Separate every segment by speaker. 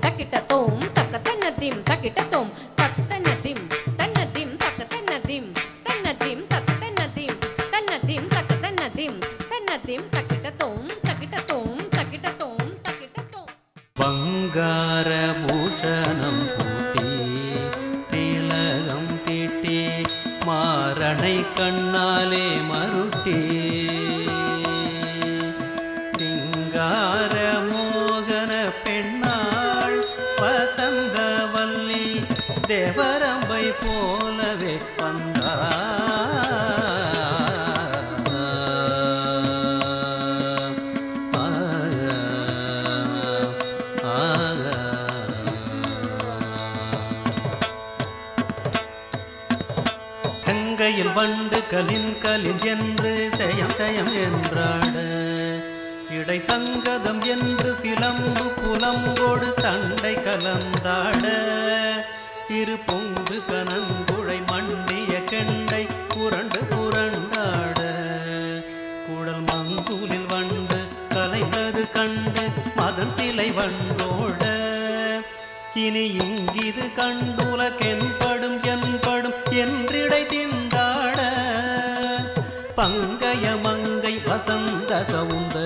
Speaker 1: தக்கிட்டத்தோம் தக்கத்தன்னத்தீம் தக்கிட்டத்தோம் தேவரம்பை போலவே பந்தார் சிறு பொங்கு கனங்குழை மண்டிய கெண்டை புரண்டு புரண்டாட. குடல் மங்குலில் வண்டு கலைந்தது கண்டு மதன் சிலை வண்டோட. இனி இங்கிது கண்டுலகென்படும் என்படும் என்றிடை திண்டாட. பங்கய மங்கை வசந்த
Speaker 2: சவுந்த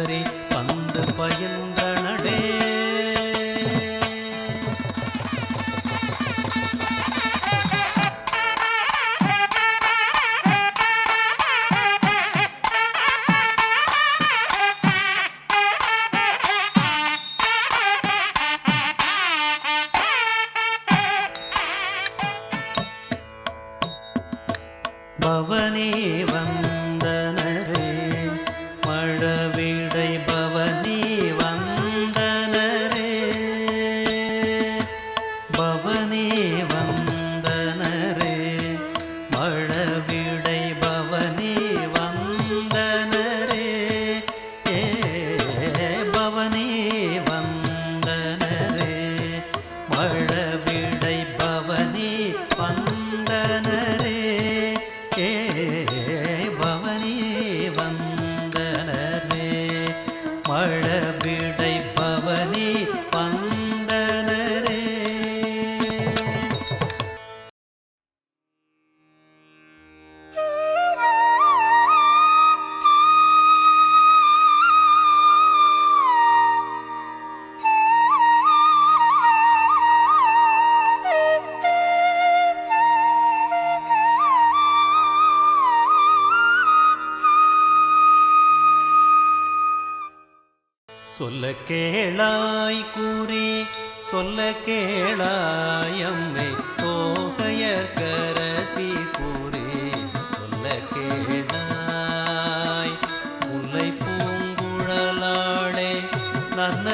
Speaker 2: கேளாய் கூறி சொல்ல கேளாயம்மை தோகையர்கரசி கூறி சொல்ல கேளாய் முல்லை பூங்குழலாளே
Speaker 1: நல்ல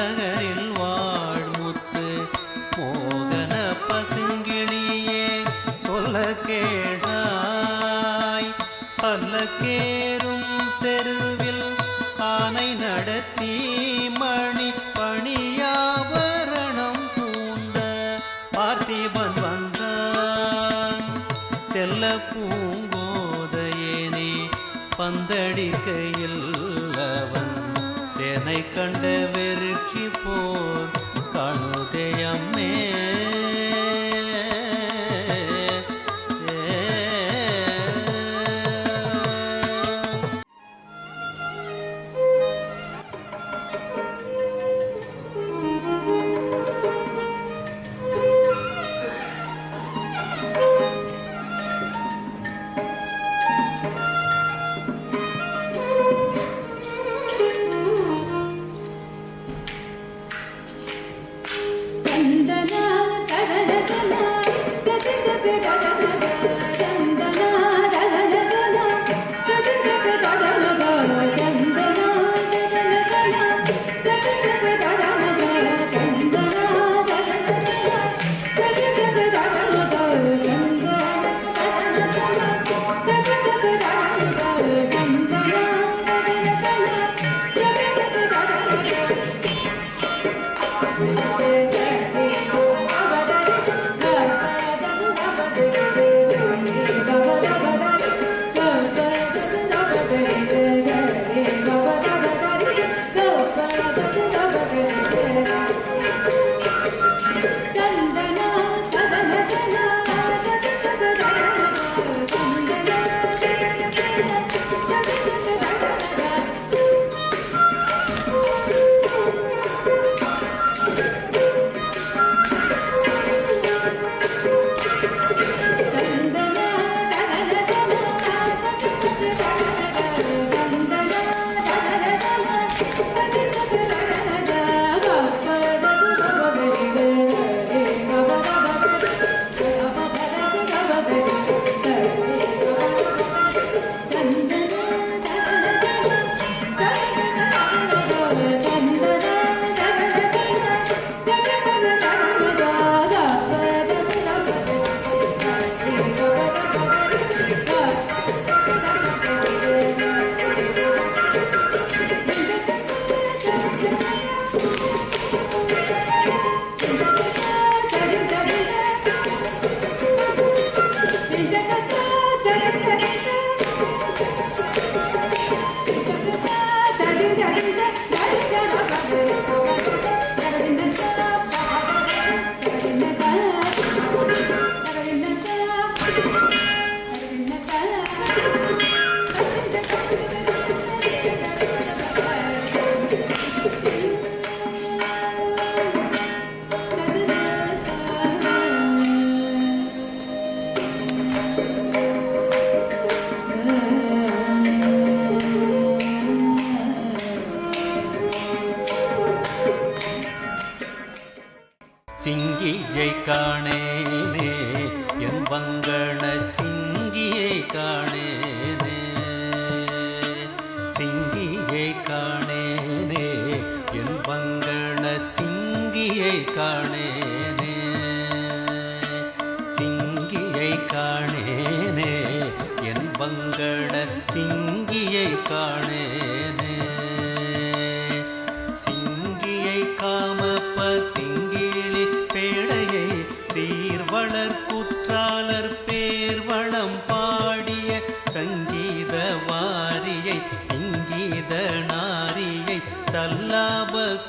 Speaker 1: ಕಾಣ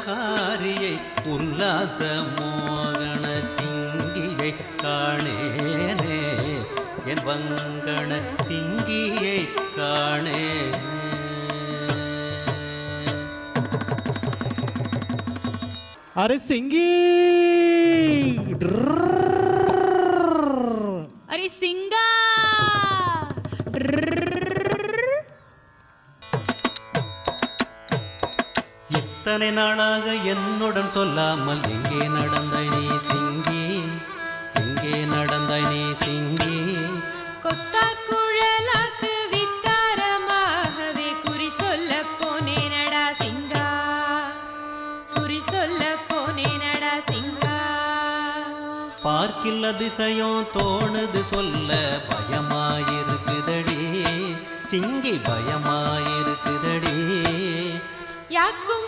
Speaker 1: காரியை உல்லாச மோகன சிங்கியை காணேனே. என் வங்கண சிங்கியை காணே
Speaker 3: அரே சிங்கி.
Speaker 2: அரே சிங்
Speaker 1: இத்தனை நாளாக என்னுடன் சொல்லாமல் எங்கே நடந்தாய் நீ சிங்கி? எங்கே நடந்தாய் நீ சிங்கி?
Speaker 2: கொத்தார் குழலாக்கு வித்தாரமாகவே குறி சொல்ல போனேனடா சிங்கா. குறி சொல்ல போனேனடா சிங்கா.
Speaker 1: பார்க்கில் அதிசயம் தோணுது சொல்ல பயமாயிருக்குதடி. சிங்கி பயமாயிருக்குதடி.
Speaker 2: யாக்கும்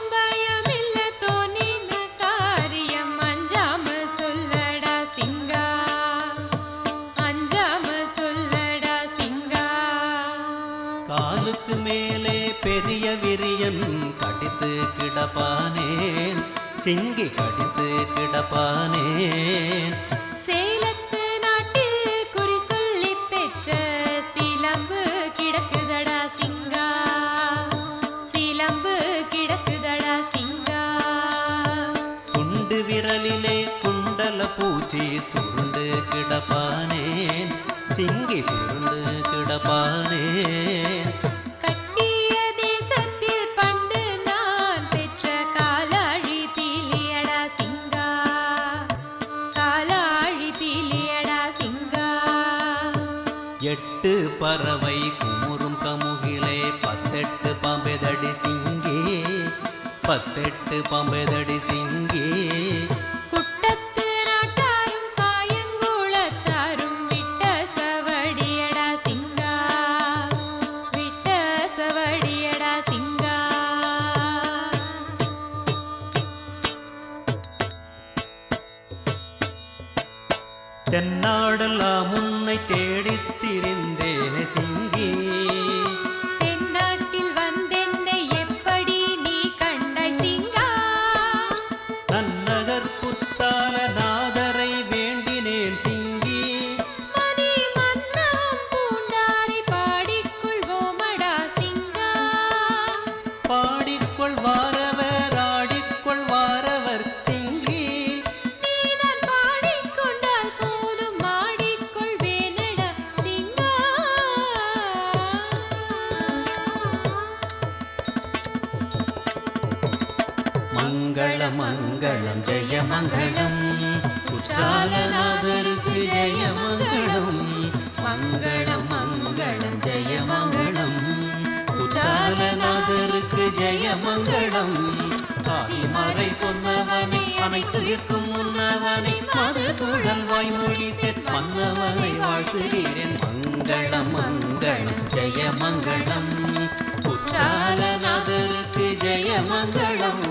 Speaker 2: சிங்கி
Speaker 1: கடித்து கிடப்பானேன்
Speaker 2: சேலத்து நாட்டில் குறி சொல்லி பெற்ற சிலம்பு கிடக்குதடா சிங்கா. சிலம்பு கிடக்குதடா சிங்கா.
Speaker 1: குண்டு விரலிலே குண்டல பூச்சி சுருண்டு கிடப்பானேன் சிங்கி சுருண்டு கிடப்பானேன் பறவை குமுறும் கமுகிலே பத்தெட்டு பாம்பெதடி சிங்கி பத்தெட்டு பாம்பெதடி சிங்கி.
Speaker 2: குட்டத்து நாட்டாரும் காயங்குளத்தாரும்
Speaker 1: சொன்னவனை அனைத்துயிர்க்கும் முன்னவனை மது குழல் வாய்மொழி செற் மன்னவனை வாழ்த்துகிறேன். மங்களம் மங்களம் ஜெய மங்களம். குற்றாலநாதருக்கு ஜெய மங்களம்.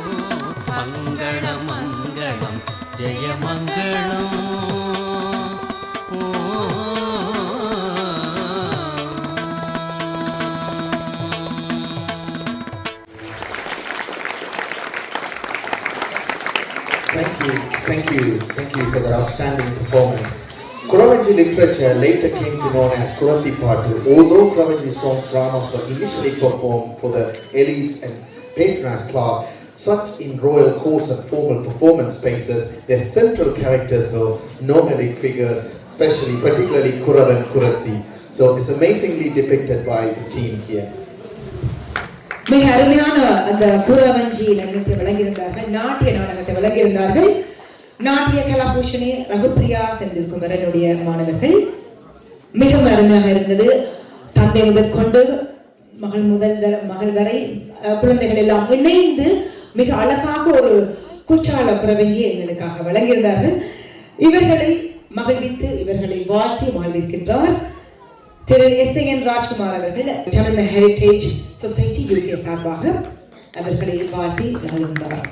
Speaker 1: மங்களம் மங்களம் ஜெய மங்களம்.
Speaker 4: You, thank you, thank you for that outstanding performance. Kuravanji literature later came to known as Kurati Patu. Although Kuravanji songs dramas were initially performed for the elites and patronage class, such in royal courts and formal performance spaces, their central characters were nomadic figures, especially, particularly Kuravan Kurati. So it's amazingly depicted by the team here.
Speaker 5: மிக அருமையான அந்த புறவஞ்சி நடனத்தை வழங்கியிருந்தார்கள் நாட்டிய நாடகத்தை வழங்கியிருந்தார்கள் நாட்டிய கலாபூஷணி ரகுப்பிரியா செந்தில்குமரனுடைய மாணவர்கள். மிகவும் அருமையாக இருந்தது. தந்தை முதற்கொண்டு மகள் முதல் வ- மகள் வரை குழந்தைகள் எல்லாம் இணைந்து மிக அழகாக ஒரு குற்றால புறவஞ்சியை எங்களுக்காக வழங்கியிருந்தார்கள் இவர்களை மகிழ்வித்து இவர்களை வாழ்த்தி வாழ்விருக்கின்றார் திரு எஸ் என் ராஜ்குமார் அவர்கள் தமிழ் ஹெரிட்டேஜ் சொசைட்டி யூகே சார்பாக அவர்களை வாழ்த்தி மகிழ்ந்தார்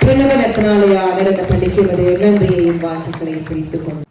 Speaker 5: பிரணவ ரத்னாலயா நடன பள்ளிக்கு ஒரு நன்றியையும் வாழ்த்துக்களையும் பிரித்துக் கொண்டு